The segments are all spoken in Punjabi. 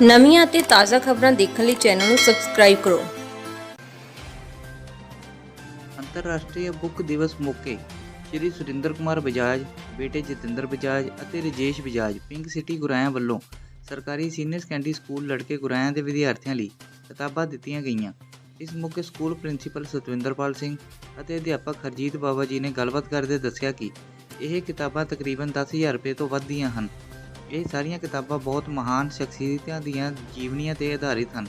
ਨਵੀਆਂ ਅਤੇ ਤਾਜ਼ਾ ਖਬਰਾਂ ਦੇਖਣ ਲਈ ਚੈਨਲ ਨੂੰ ਸਬਸਕ੍ਰਾਈਬ ਕਰੋ। ਅੰਤਰਰਾਸ਼ਟਰੀ ਬੁੱਕ ਦਿਵਸ ਮੌਕੇ ਸ਼੍ਰੀ ਸੁਰਿੰਦਰ ਕੁਮਾਰ ਬਜਾਜ, ਬੇਟੇ ਜਤਿੰਦਰ ਬਜਾਜ ਅਤੇ ਰਜੇਸ਼ ਬਜਾਜ ਪਿੰਕ ਸਿਟੀ ਗੁਰਾਇਆਂ ਵੱਲੋਂ ਸਰਕਾਰੀ ਸੀਨੀਅਰ ਸੈਕੰਡਰੀ ਸਕੂਲ ਲੜਕੇ ਗੁਰਾਇਆਂ ਦੇ ਵਿਦਿਆਰਥੀਆਂ ਲਈ ਕਿਤਾਬਾਂ ਦਿੱਤੀਆਂ ਗਈਆਂ। ਇਸ ਮੌਕੇ ਸਕੂਲ ਪ੍ਰਿੰਸੀਪਲ ਸਤਵਿੰਦਰਪਾਲ ਸਿੰਘ ਅਤੇ ਅਧਿਆਪਕ ਹਰਜੀਤ ਬਾਬਾ ਜੀ ਨੇ ਗੱਲਬਾਤ ਕਰਦੇ ਦੱਸਿਆ ਕਿ ਇਹ ਕਿਤਾਬਾਂ ਤਕਰੀਬਨ 10000 ਰੁਪਏ ਤੋਂ ਵੱਧ ਦੀਆਂ ਹਨ। ਇਹ ਸਾਰੀਆਂ ਕਿਤਾਬਾਂ ਬਹੁਤ ਮਹਾਨ ਸ਼ਖਸੀਅਤਾਂ ਦੀਆਂ ਜੀਵਨੀਆਂ ਤੇ ਆਧਾਰਿਤ ਹਨ,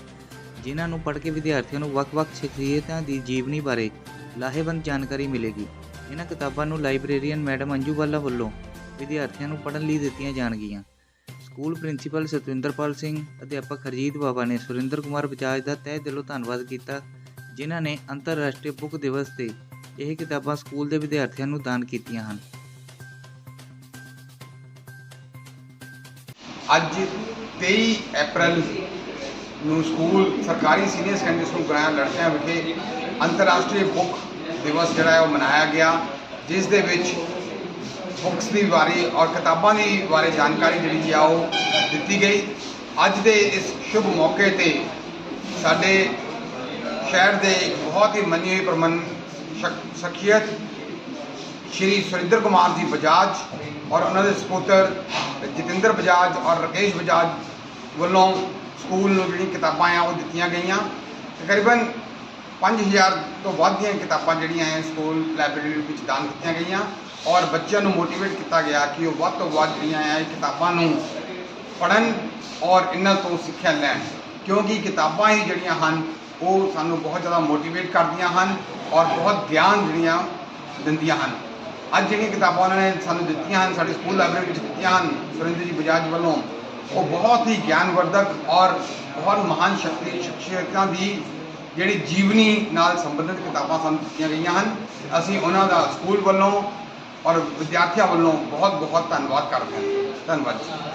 ਜਿਨ੍ਹਾਂ ਨੂੰ ਪੜ੍ਹ ਕੇ ਵਿਦਿਆਰਥੀਆਂ ਨੂੰ ਵੱਖ-ਵੱਖ ਸ਼ਖਸੀਅਤਾਂ ਦੀ ਜੀਵਨੀ ਬਾਰੇ ਲਾਹੇਵੰਦ ਜਾਣਕਾਰੀ ਮਿਲੇਗੀ। ਇਹਨਾਂ ਕਿਤਾਬਾਂ ਨੂੰ ਲਾਇਬ੍ਰੇਰੀਅਨ ਮੈਡਮ ਅੰਜੂ ਵਾਲਾ ਵੱਲੋਂ ਵਿਦਿਆਰਥੀਆਂ ਨੂੰ ਪੜ੍ਹਨ ਲਈ ਦਿੱਤੀਆਂ ਜਾਣਗੀਆਂ। ਸਕੂਲ ਪ੍ਰਿੰਸੀਪਲ ਸਤਵਿੰਦਰਪਾਲ ਸਿੰਘ, ਅਧਿਆਪਕ ਹਰਜੀਤ ਬਾਬਾ ਨੇ ਸੁਰਿੰਦਰ ਕੁਮਾਰ ਬਜਾਜ ਦਾ ਤਹਿ ਦਿਲੋਂ ਧੰਨਵਾਦ ਕੀਤਾ, ਜਿਨ੍ਹਾਂ ਨੇ ਅੰਤਰਰਾਸ਼ਟਰੀ ਬੁੱਕ ਦਿਵਸ ਤੇ ਇਹ ਕਿਤਾਬਾਂ ਸਕੂਲ ਦੇ ਵਿਦਿਆਰਥੀਆਂ ਨੂੰ ਦਾਨ ਕੀਤੀਆਂ ਹਨ। ਅੱਜ 23 ਅਪ੍ਰੈਲ ਨੂੰ ਸਕੂਲ, ਸਰਕਾਰੀ ਸੀਨੀਅਰ ਸੈਕੰਡਰੀ ਸਕੂਲ ਗਰਾਇਆ ਲੜਕਿਆਂ ਵਿਖੇ ਅੰਤਰਰਾਸ਼ਟਰੀ ਬੁੱਕ ਦਿਵਸ ਜਿਹੜਾ ਹੈ ਉਹ ਮਨਾਇਆ ਗਿਆ, ਜਿਸ ਦੇ ਵਿੱਚ ਬੁੱਕਸ ਦੀ ਬਾਰੇ ਔਰ ਕਿਤਾਬਾਂ ਦੀ ਬਾਰੇ ਜਾਣਕਾਰੀ ਜਿਹੜੀ ਆ ਉਹ ਦਿੱਤੀ ਗਈ। ਅੱਜ ਦੇ ਇਸ ਸ਼ੁਭ ਮੌਕੇ ਤੇ ਸਾਡੇ ਸ਼ਹਿਰ ਦੇ ਇੱਕ ਬਹੁਤ ਹੀ ਮੰਨੀ ਹੋਈ ਪ੍ਰਮੰਨ ਸ਼ਖ- ਸ਼ਖਸੀਅਤ ਸ਼੍ਰੀ ਸੁਰਿੰਦਰ ਕੁਮਾਰ ਜੀ ਬਜਾਜ ਔਰ ਉਹਨਾਂ ਦੇ ਸਪੁੱਤਰ ਜਤਿੰਦਰ ਬਜਾਜ ਔਰ ਰਕੇਸ਼ ਬਜਾਜ ਵੱਲੋਂ ਸਕੂਲ ਨੂੰ ਜਿਹੜੀਆਂ ਕਿਤਾਬਾਂ ਆ ਉਹ ਦਿੱਤੀਆਂ ਗਈਆਂ। ਤਕਰੀਬਨ 5000 ਤੋਂ ਵੱਧ ਦੀਆਂ ਕਿਤਾਬਾਂ ਜਿਹੜੀਆਂ ਹੈ ਸਕੂਲ ਲਾਇਬ੍ਰੇਰੀ ਵਿੱਚ ਦਾਨ ਦਿੱਤੀਆਂ ਗਈਆਂ ਔਰ ਬੱਚਿਆਂ ਨੂੰ ਮੋਟੀਵੇਟ ਕੀਤਾ ਗਿਆ ਕਿ ਉਹ ਵੱਧ ਤੋਂ ਵੱਧ ਜਿਹੜੀਆਂ ਹੈ ਇਹ ਕਿਤਾਬਾਂ ਨੂੰ ਪੜ੍ਹਨ ਔਰ ਇਹਨਾਂ ਤੋਂ ਸਿੱਖਿਆ ਲੈਣ। ਕਿਉਂਕਿ ਕਿਤਾਬਾਂ ਹੀ ਜਿਹੜੀਆਂ ਹਨ, ਉਹ ਸਾਨੂੰ ਬਹੁਤ ਜ਼ਿਆਦਾ ਮੋਟੀਵੇਟ ਕਰਦੀਆਂ ਹਨ ਔਰ ਬਹੁਤ ਗਿਆਨ ਜਿਹੜੀਆਂ ਦਿੰਦੀਆਂ ਹਨ। ਅੱਜ ਜਿਹੜੀਆਂ ਕਿਤਾਬਾਂ ਉਹਨਾਂ ਨੇ ਸਾਨੂੰ ਦਿੱਤੀਆਂ ਹਨ, ਸਾਡੇ ਸਕੂਲ ਲਾਇਬ੍ਰੇਰੀ ਵਿੱਚ ਦਿੱਤੀਆਂ ਹਨ ਸੁਰਿੰਦਰ ਜੀ ਬਜਾਜ ਵੱਲੋਂ, ਉਹ ਬਹੁਤ ਹੀ ਗਿਆਨਵਰਧਕ ਔਰ ਬਹੁਤ ਮਹਾਨ ਸ਼ਕਤੀ, ਸ਼ਖਸੀਅਤਾਂ ਦੀ ਜਿਹੜੀ ਜੀਵਨੀ ਨਾਲ ਸੰਬੰਧਿਤ ਕਿਤਾਬਾਂ ਸਾਨੂੰ ਦਿੱਤੀਆਂ ਗਈਆਂ ਹਨ। ਅਸੀਂ ਉਹਨਾਂ ਦਾ ਸਕੂਲ ਵੱਲੋਂ ਔਰ ਵਿਦਿਆਰਥੀਆਂ ਵੱਲੋਂ ਬਹੁਤ ਬਹੁਤ ਧੰਨਵਾਦ ਕਰਦੇ ਹਾਂ। ਧੰਨਵਾਦ ਜੀ।